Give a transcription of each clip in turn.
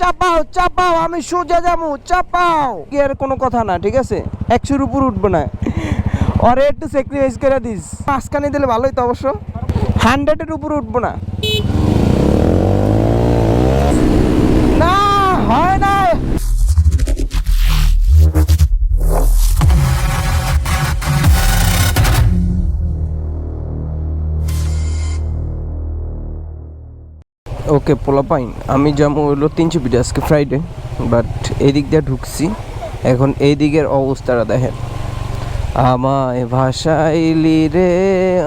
চাপাও চাপাও, আমি সোজা যাব, চাপাও। এর কোনো কথা না, ঠিক আছে? একশোর উপর উঠবো না। ওরে একটু স্যাক্রিফাইস করে দিস। মাঝখানে দিলে ভালোই তো অবশ্য। হান্ড্রেডের উপর উঠবো না। না, হয় না ওকে পোলাপাইন আমি যেমন হইল তিনশো পিঠে আজকে ফ্রাইডে বাট এদিক দিয়ে ঢুকছি। এখন এই দিকের অবস্থাটা দেখেন। আমায় ভাসাইলি রে,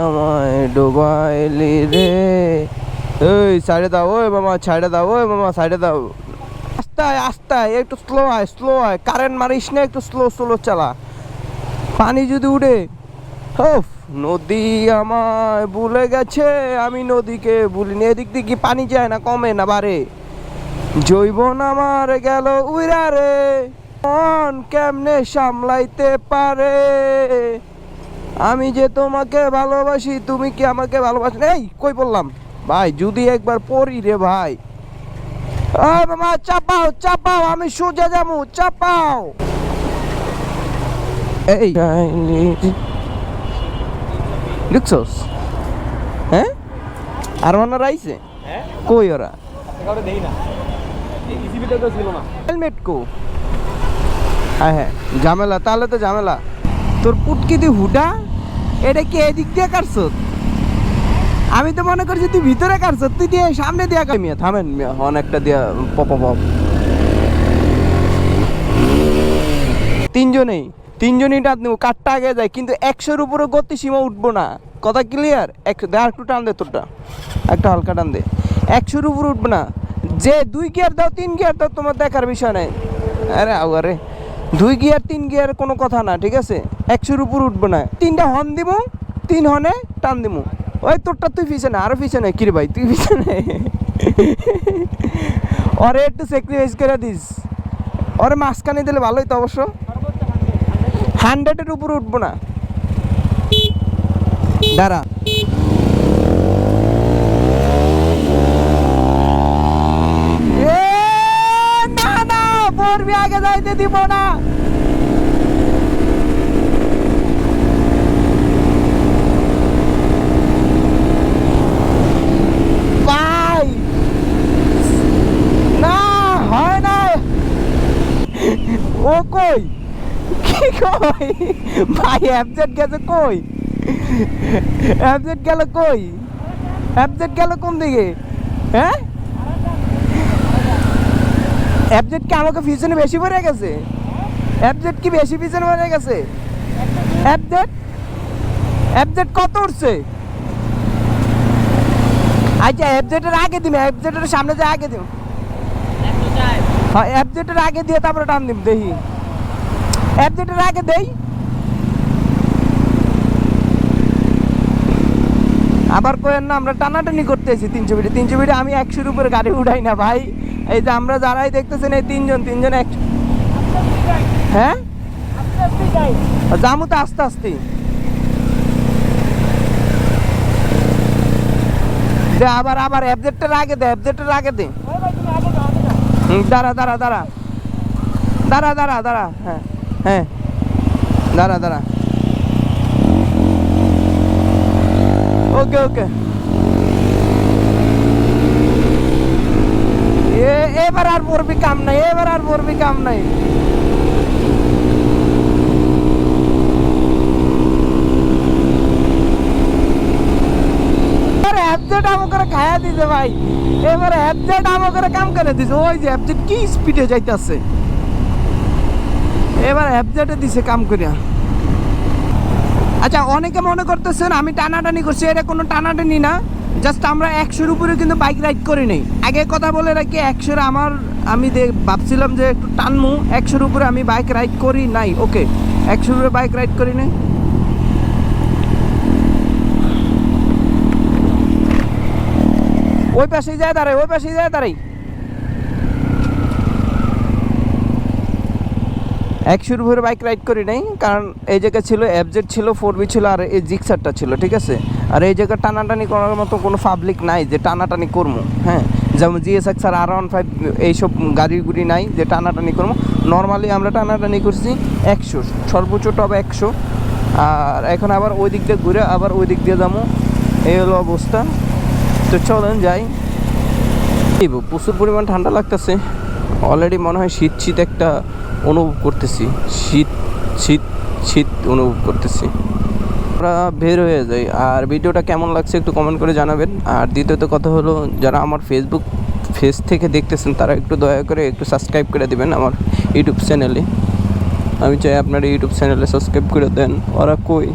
আমায় ডোবাইলি রে। এই সাইডে দাও, ওই মামা সাইডে দাও, ওই মামা সাইডে দাও। আস্তায় আস্তায়, একটু স্লো আয় স্লো আয়। কারেন্ট মারিস না, একটু স্লো স্লো চালা। পানি যদি উঠে হোফ নদী আমায় ভুলে গেছে, আমি নদীকে ভুলিনি। এদিক দিয়ে পানি যায় না, কমে না বাড়ে জৈবন আমার গেল উইরা রে, মন কেমনে সামলাইতে পারে? আমি যে তোমাকে ভালোবাসি, তুমি কি আমাকে ভালোবাসি? এই, কই বললাম? ভাই, যদি একবার পড়ি রে ভাই। মামা চাপাও চাপাও, আমি সোজা যাব, চাপাও। এই দেখছস? হ্যাঁ? আর ওনারা আইছে? কই ওরা? হেলমেট কো? হ্যাঁ হ্যাঁ ঝামেলা তাহলে তো ঝামেলা। তোর পুটকি দি হুডা এটা কি এদিক দিয়ে কাটছ আমি তো মনে করছি তুই ভিতরে কাটছ তুই দিয়ে সামনে দিয়া কামিয়া থামেন মিয়া, অনেকটা দিয়া পপ পপ। তিনজনেই। তিনজনই টান দেবো কাঠটা আগে যায়, কিন্তু একশোর উপরে গতি সীমা উঠবো না। কথা ক্লিয়ার একশো দেখ একটু টান দে তোরটা। একটা হালকা টান দে। একশোর উপরে উঠবো না। যে দুই গিয়ার দাও, তিন গিয়ার দাও, তোমার দেখার বিষয় নাই। আরে আরে দুই গিয়ার, তিন গিয়ার কোনো কথা না, ঠিক আছে? একশোর উপর উঠবো না। তিনটা হর্ন দিব তিন হর্নে টান দিব ওই তোরটা তুই পিছনে আরও পিছনে কিরে ভাই, তুই পিছনে ওরে একটু স্যাক্রিফাইস করে দিস। ওরে মাঝখানে দিলে ভালোই তো অবশ্য। হান্ড্রেডের উপর উঠবো না। দাঁড়া। পড়বি আগে যাইতে দিব না। না, হয় না ও কই? কি কই? ভাই অ্যাবজেট গেছে কই? অ্যাবজেট গেল কই? অ্যাবজেট গেল কোন দিকে? হ্যাঁ? অ্যাবজেট কি আমাকে পিছনে বেশি পড়ে গেছে? অ্যাবজেট কি বেশি পিছনে পড়ে গেছে? অ্যাবজেট অ্যাবজেট কত উঠছে? আচ্ছা অ্যাবজেটের আগে দিন অ্যাবজেটের সামনে যে আগে দিন। হ্যাঁ অ্যাবজেটের আগে দিয়ে তারপরে টান দিম দেখি। অ্যাবজেটের আগে দেই আবার কোয়েন না, আমরা টানাটানি করতেছি তিনশো বিটে তিনশো বিটে আমি একশোর উপরে গাড়ি উঠাই না ভাই। এই যে আমরা যারাই দেখতেছেন এই তিনজন তিনজন এক হ্যাঁ? যামু তো আস্তে আস্তে। দে আবার আবার অ্যাবজেক্টের আগে দে অ্যাবজেক্টের আগে দে। দাঁড়া দাঁড়া দাঁড়া। দাঁড়া দাঁড়া দাঁড়া হ্যাঁ। হ্যাঁ। দাঁড়া দাঁড়া। ওকে ওকে। এবার আর পড়বি কাম নাই, এবার আর পড়বি কাম নাই। খায়া দিছে ভাই। এবার অ্যাবজেট আমাকে কাম করে দিছে। ওই যে অ্যাবজেট কি স্পিডে যাইতাছে। এবার অ্যাবজেটে দিছে কাম করিয়া। আচ্ছা অনেকে মনে করতেছেন আমি টানাটানি করছি, এটা কোনো টানাটানি না জাস্ট আমরা একশোর উপরে কিন্তু বাইক রাইড করি নাই। আগে কথা বলে রাখি, একশোর আমার, আমি ভাবছিলাম যে একটু টানমু, একশোর উপরে আমি বাইক রাইড করি নাই। ওকে, একশোর উপরে বাইক রাইড করি নাই। ওই পাশেই যায় দাঁড়াই, ওই পাশেই যায় দাঁড়াই। একশোর উপরে বাইক রাইড করি নাই, কারণ এই জায়গায় ছিল এফজেড ছিল ফোর বি ছিল, আর এই জিক্সারটা ছিল, ঠিক আছে? আর এই জায়গায় টানাটানি করার মতো কোনো পাবলিক নাই যে টানাটানি করব হ্যাঁ? যেমন GSX R R one five এইসব গাড়িগুড়ি নাই যে টানাটানি করব নর্মালি আমরা টানাটানি করছি একশো সর্বোচ্চ টপ একশো। আর এখন আবার ওই দিক দিয়ে ঘুরে আবার ওই দিক দিয়ে যাব এই হলো অবস্থা। তো চলেন যাই। প্রচুর পরিমাণ ঠান্ডা লাগতেছে। অলরেডি মনে হয় শীত শীত একটা অনুভব করতেছি। শীত শীত শীত অনুভব করতেছি। আমরা বের হয়ে যাই। আর ভিডিওটা কেমন লাগছে একটু কমেন্ট করে জানাবেন। আর দ্বিতীয়ত কথা হলো, যারা আমার ফেসবুক ফেস থেকে দেখতেছেন, তারা একটু দয়া করে একটু সাবস্ক্রাইব করে দেবেন আমার ইউটিউব চ্যানেলে আমি চাই আপনারা ইউটিউব চ্যানেলে সাবস্ক্রাইব করে দেন। ওরা কই?